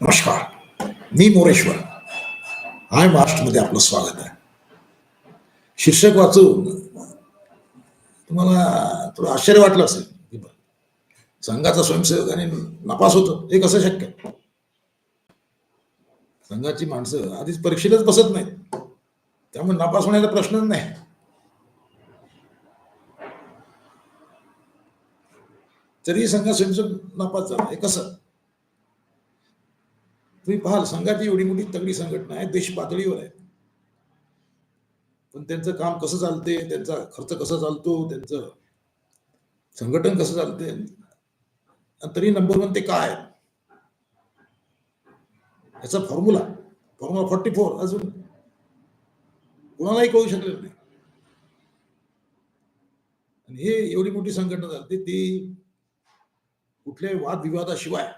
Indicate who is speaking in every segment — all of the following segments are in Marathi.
Speaker 1: नमस्कार मी मोरेश्वर. आय महाराष्ट्रमध्ये आपलं स्वागत आहे. शीर्षक वाचून तुम्हाला थोडं आश्चर्य वाटलं असेल. संघाचा स्वयंसेवक आणि नापास होतो. हे कसं शक्य? संघाची माणसं आधीच परीक्षेलाच बसत नाहीत. त्यामुळे नापास होण्याचा प्रश्नच नाही. तरी संघ स्वयंसेवक नापास झाला. हे कसं? तुम्ही पाहाल संघाची एवढी मोठी तगडी संघटना आहे देश पातळीवर आहे पण त्यांचं काम कसं चालते त्यांचा खर्च कसा चालतो त्यांचं संघटन कसं चालते आणि तरी नंबर वन ते काय आहे? याचा फॉर्म्युला फॉर्म्युला फॉर्टी फोर अजून कोणालाही कळू शकलेलं नाही आणि हे एवढी मोठी संघटना चालते ती कुठल्याही वादविवादाशिवाय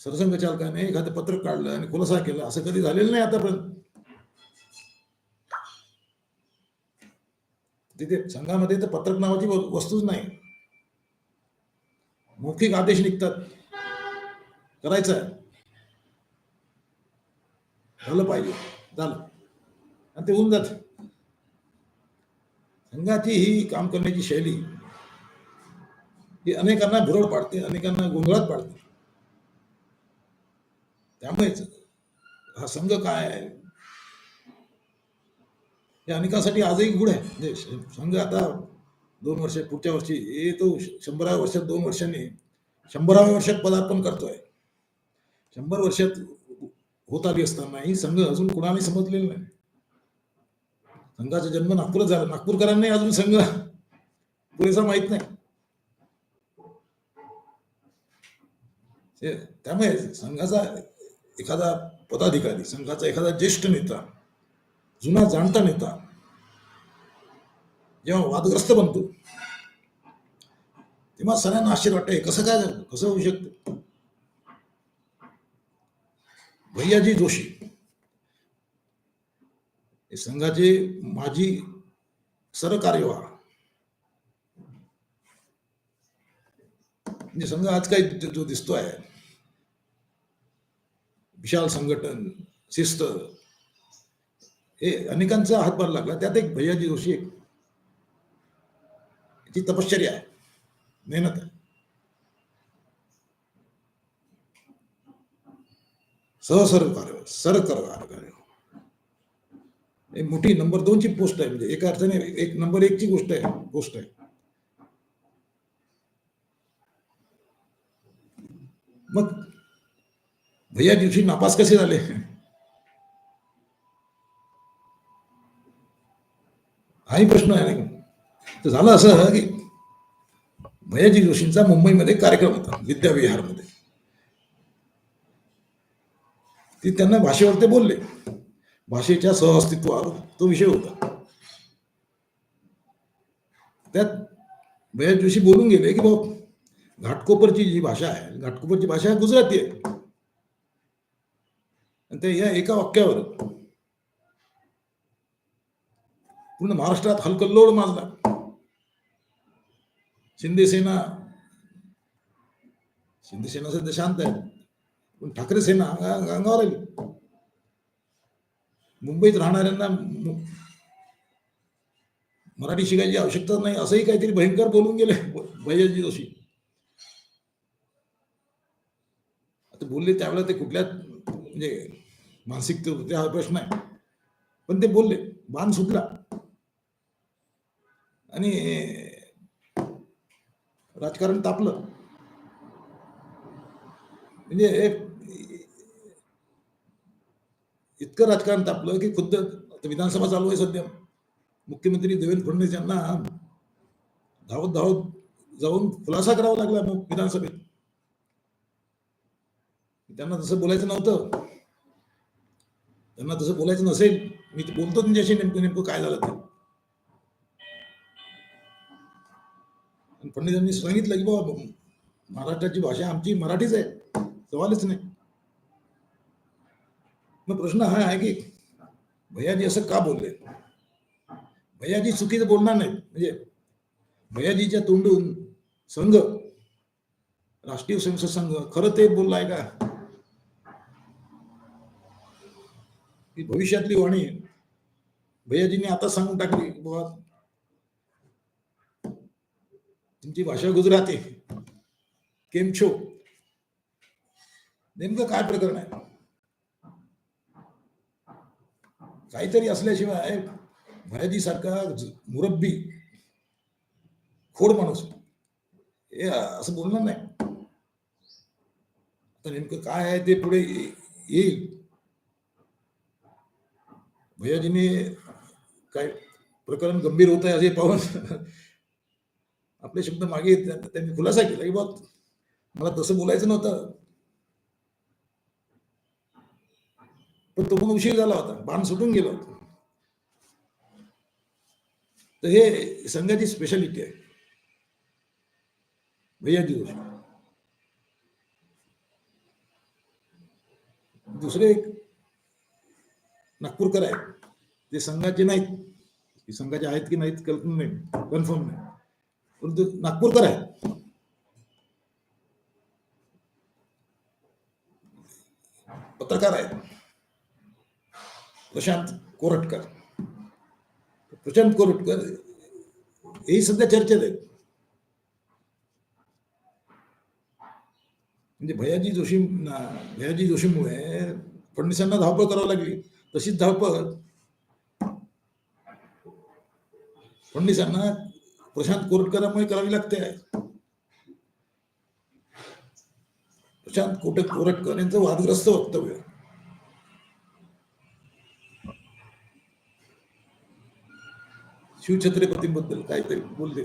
Speaker 1: सरसंघचालकाने एखादं पत्रक काढलं आणि खुलासा केला. असं कधी झालेलं नाही आतापर्यंत. तिथे संघामध्ये तर पत्रक नावाची वस्तूच नाही. मौखिक आदेश निघतात. करायचं आहे झालं पाहिजे. झालं. आणि ते होऊन जात. संघाची ही काम करण्याची शैली ही अनेकांना भुरळ पाडते अनेकांना गोंधळात पाडते. त्यामुळेच हा संघ काय आहे? हे अनेकांसाठी आजही गुढ आहे. म्हणजे संघ आता दोन वर्ष पुढच्या वर्षी हे तो शंभराव्या वर्षात दोन वर्षांनी शंभराव्या वर्षात पदार्पण करतोय. शंभर वर्षात होत आली असतानाही संघ अजून कुणाने समजलेला नाही. संघाचा जन्म नागपूरच झाला. नागपूरकरांनाही अजून संघ पुरेसा माहीत नाही. ते- त्यामुळे संघाचा एखादा पदाधिकारी संघाचा एखादा ज्येष्ठ नेता जुना जाणता नेता जेव्हा वादग्रस्त बनतो तेव्हा सगळ्यांना आश्चर्य वाटतं कसं काय झालं कसं होऊ शकतं? भैयाजी जोशी हे संघाचे माजी सरकार्यवाह. म्हणजे संघ आज काही जो- दिसतो आहे विशाल संघटन शिस्त हे अनेकांचा हातभार लागला. त्यात एक भैयाजी जोशी एक. ती तपश्चर्या आहे मेहनत. आहे सहसरकार सरकार एक मोठी नंबर दोनची पोस्ट आहे. म्हणजे एका अर्थाने एक नंबर एकची गोष्ट आहे पोस्ट आहे मग भैया दिवशी नापास कसे झाले? हाही प्रश्न आहे नाही तर झालं असं की भैयाजी जोशींचा मुंबईमध्ये कार्यक्रम होता विद्याविहारमध्ये. ती त्यांना भाषेवर ते बोलले. भाषेच्या सहअस्तित्वावर तो विषय होता. त्यात भैया जोशी बोलून गेले की बाबा घाटकोपरची जी भाषा आहे घाटकोपरची भाषा गुजराती आहे. आणि ते या एका वाक्यावर पूर्ण महाराष्ट्रात हलकल्लोळ माजला. शिंदे सेना शिंदे सेना सध्या शांत आहे पण ठाकरे सेना अंगावर आली. मुंबईत राहणाऱ्यांना मराठी शिकायची आवश्यकता नाही असंही काहीतरी भयंकर बोलून गेले भैयाजी जोशी. आता बोलले त्यावेळेला ते कुठल्या म्हणजे मानसिक हा प्रश्न आहे. पण ते बोलले बाण सुटला. आणि राजकारण तापलं. म्हणजे इतकं राजकारण तापलं की खुद्द आता विधानसभा चालू आहे सध्या. मुख्यमंत्री देवेंद्र फडणवीस यांना धावत धावत जाऊन खुलासा करावा लागला मग विधानसभेत. त्यांना तसं बोलायचं नव्हतं. त्यांना तसं बोलायचं नसेल मी बोलतो तुमच्याशी नेमकं नेमकं काय झालं ते. आणि सांगितलं की बाबा महाराष्ट्राची भाषा आमची मराठीच आहे. सवालच नाही. मग प्रश्न हा आहे की भैयाजी असं का बोलले? भैयाजी चुकीचं बोलणार नाही म्हणजे भैयाजीच्या तोंडून संघ राष्ट्रीय स्वयंसेवक संघ खरं ते बोललाय का? ही भविष्यातली वाणी भैयाजींनी आता सांगून टाकली बुवा बाबा तुमची भाषा गुजराती केम छो. नेमकं काय प्रकरण आहे? काहीतरी असल्याशिवाय भयाजी सारखा मुरब्बी खोड माणूस. हे असं बोलणार नाही. आता नेमकं काय आहे ते पुढे येईल. भैयाजीने काय प्रकरण गंभीर होत आहे असे पाहून आपले शब्द मागे त्यांनी खुलासा केला की बा मला तसं बोलायचं नव्हतं. पण तो पण उशीर झाला होता बाण सुटून गेला होता. तर हे संघाची स्पेशालिटी आहे. भैयाजी जोशी दुसरे एक नागपूरकर आहेत. ते संघाचे नाहीत. ते संघाचे आहेत की नाहीत कल्पना नाही. कन्फर्म नाही. परंतु नागपूरकर आहेत. पत्रकार आहेत. प्रशांत कोरटकर. प्रशांत कोरटकर हे सध्या चर्चेत आहेत. म्हणजे भयाजी जोशी भयाजी जोशीमुळे फडणवीसांना धावपळ करावी लागली. तशीच धावपळ. फडणवीसांना प्रशांत कोरटकरांमुळे करावी लागते. प्रशांत कोटक कोरटकर यांचं वादग्रस्त वक्तव्य. शिवछत्रपतींबद्दल काहीतरी बोलले.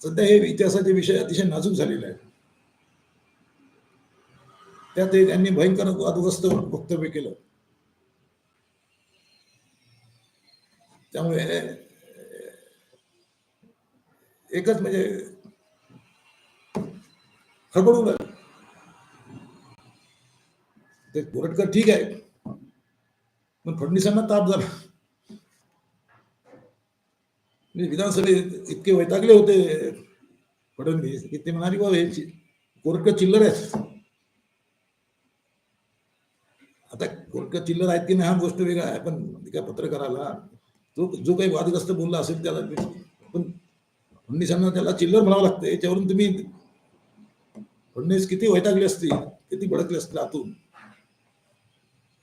Speaker 1: सध्या हे इतिहासाचे विषय अतिशय नाजूक झालेले आहेत. त्यात ते त्यांनी भयंकर वादग्रस्त वक्तव्य केलं. त्यामुळे एकच म्हणजे खडबड उडाली ते कोरटकर ठीक आहे पण फडणवीसांना ताप झाला. म्हणजे विधानसभेत इतके वैतागले होते फडणवीस की ते म्हणाले बाबा हे कोरटकर चिल्लर आहेत. आता चिल्लर आहेत की नाही हा गोष्ट वेगळा आहे. पण एका पत्रकाराला जो जो काही वादग्रस्त बोलला असेल त्याला पण फडणवीसांना त्याला चिल्लर म्हणावं लागतं. याच्यावरून तुम्ही फडणवीस किती वैतागले असतील किती भडकले असतील आतून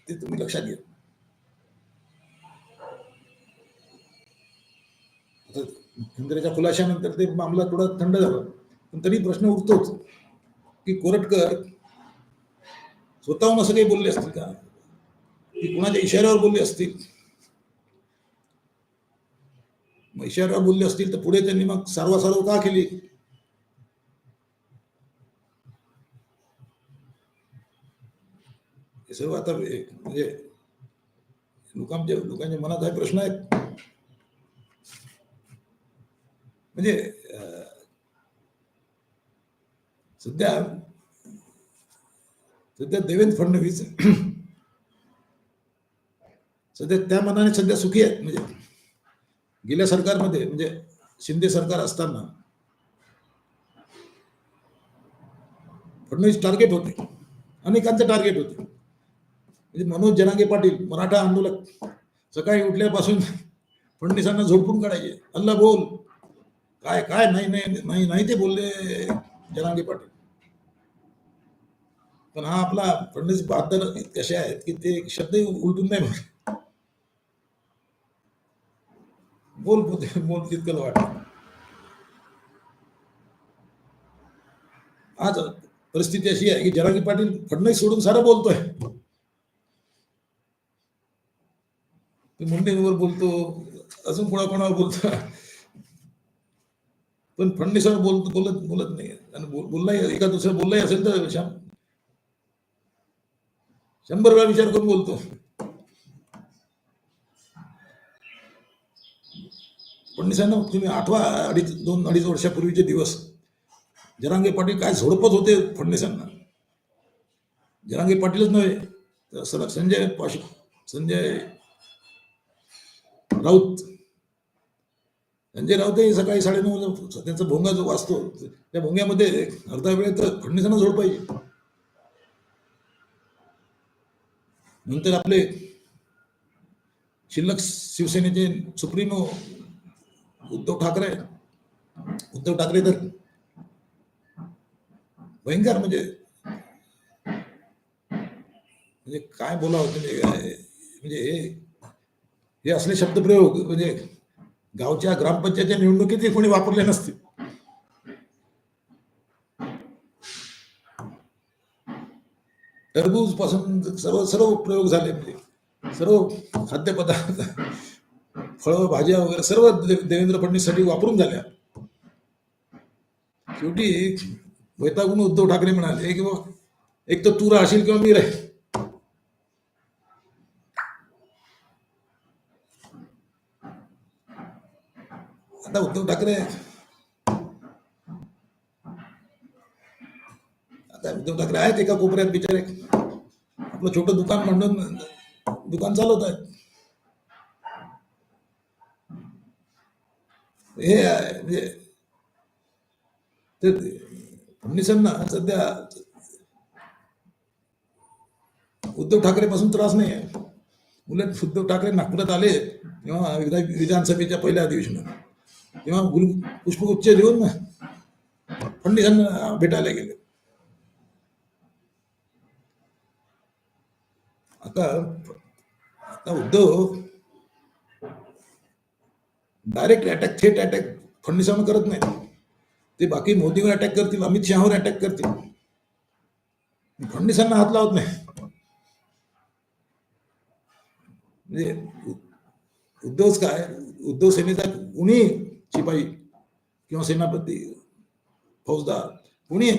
Speaker 1: ते तुम्ही लक्षात घ्या. मुख्यमंत्र्याच्या खुलाशानंतर ते मामला थोडा थंड झाला. पण तरी प्रश्न उठतोच की कोरटकर स्वतःहून असं काही बोलले असतील का? ती कुणाच्या इशाऱ्यावर बोलले असतील? मग इशाऱ्यावर बोलले असतील तर पुढे त्यांनी मग सारवासारव का केली? हे सर्व आता म्हणजे लोकांच्या लोकांच्या मनात हा प्रश्न आहेत. म्हणजे सध्या सध्या देवेंद्र फडणवीस सध्या त्या मनाने सध्या सुखी आहेत. म्हणजे गेल्या सरकारमध्ये म्हणजे शिंदे सरकार असताना फडणवीस टार्गेट होते. अनेकांचे टार्गेट होते. म्हणजे मनोज जनांगे पाटील मराठा आंदोलक सकाळी उठल्यापासून फडणवीसांना झोडपून काढायचे. अल्ला बोल. काय काय नाही नाही नाही नाही ते बोलले जनांगे पाटील. पण हा आपला फडणवीस बहादर कसे आहेत की ते शब्दही उलटून नाही बोल बोल बोल तितकं वाटत आज परिस्थिती अशी आहे की जरांगी पाटील फडणवीस सोडून सारं बोलतोय. मुंडेंवर बोलतो अजून कोणाकोणावर बोलतो. पण फडणवीसवर बोलत बोलत बोलत नाही. आणि बोल- बोललाही एका दुसऱ्या बोललाही असेल तर शं- शंभर वेळा विचार करून बोलतो. फडणवीसांना तुम्ही आठवा अडीच दोन अडीच वर्षापूर्वीचे दिवस. जरांगे पाटील काय झोडपत होते फडणवीसांना? जरांगे पाटीलच नव्हे तर सर संजय पाश संजय राऊत. संजय राऊत हे सकाळी साडेनऊ त्यांचा भोंगा जो वाचतो त्या भोंग्यामध्ये अर्धा वेळ तर फडणवीसांना झोड पाहिजे नंतर आपले शिल्लक शिवसेनेचे सुप्रीमो उद्धव ठाकरे उद्धव ठाकरे तर भयंकर म्हणजे म्हणजे काय बोलावं म्हणजे म्हणजे हे हे असले शब्दप्रयोग म्हणजे गावच्या ग्रामपंचायतच्या निवडणुकीत कोणी वापरले नसते टरबूजपासून सर्व सर्व प्रयोग झाले म्हणजे सर्व खाद्यपदार्थ फळं भाज्या वगैरे सर्व देवेंद्र फडणवीससाठी वापरून झाल्या. शेवटी वैतागून उद्धव ठाकरे म्हणाले की बाबा एक तर तू राहशील किंवा मी राहील. आता उद्धव ठाकरे आता उद्धव ठाकरे आहेत एका कोपऱ्यात बिचारे. आपलं छोटं दुकान म्हणून दुकान चालवत आहेत हे आहे, ते फडणवीसांना सध्या उद्धव ठाकरे पासून त्रास नाही आहे. उलट उद्धव ठाकरे नागपुरात आले तेव्हा विधान विधानसभेच्या पहिल्या अधिवेशनात. तेव्हा गुल पुष्पगुच्छ देऊन फडणवीसांना भेटायला गेले. आता आता उद्धव डायरेक्ट अटॅक थेट अटॅक फडणवीसांना करत नाही. ते बाकी मोदीवर अटॅक करतील अमित शहावर अटॅक करतील. फडणवीसांना हात लावत नाही. म्हणजे उद्धवच काय उद्धव सेनेचा कुणी शिपाई किंवा सेनापती फौजदार कुणी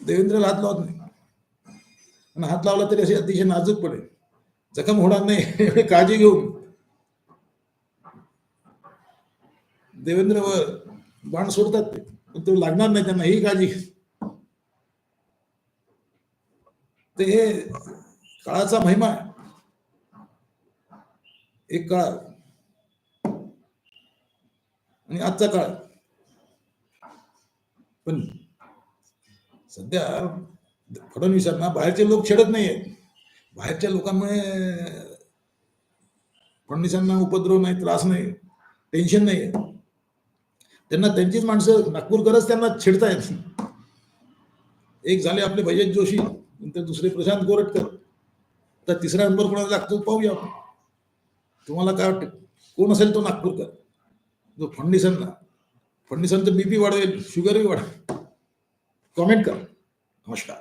Speaker 1: देवेंद्रला हात लावत नाही. आणि हात लावला तरी असे अतिशय नाजूक पडेल. जखम होणार नाही काळजी घेऊन देवेंद्र बाण सोडतात ते. पण तो लागणार नाही त्यांना ही काळजी ते हे काळाचा महिमा आहे. एक काळ आणि आजचा काळ पण सध्या फडणवीसांना बाहेरचे लोक छेडत नाहीयेत बाहेरच्या लोकांमुळे फडणवीसांना उपद्रव नाही त्रास नाही टेन्शन नाही त्यांना त्यांचीच माणसं नागपूरकरच त्यांना छेडतायत एक झाले आपले भैयत जोशी नंतर दुसरे प्रशांत गोरटकर. तर तिसरा नंबर कोणाला लागतो पाहूया आपण. तुम्हाला काय वाटतं? कोण असेल तो नागपूरकर? जो फडणवीसांना. फडणवीसांचं बीपी वाढवेल शुगरही वाढवेल कॉमेंट करा. नमस्कार.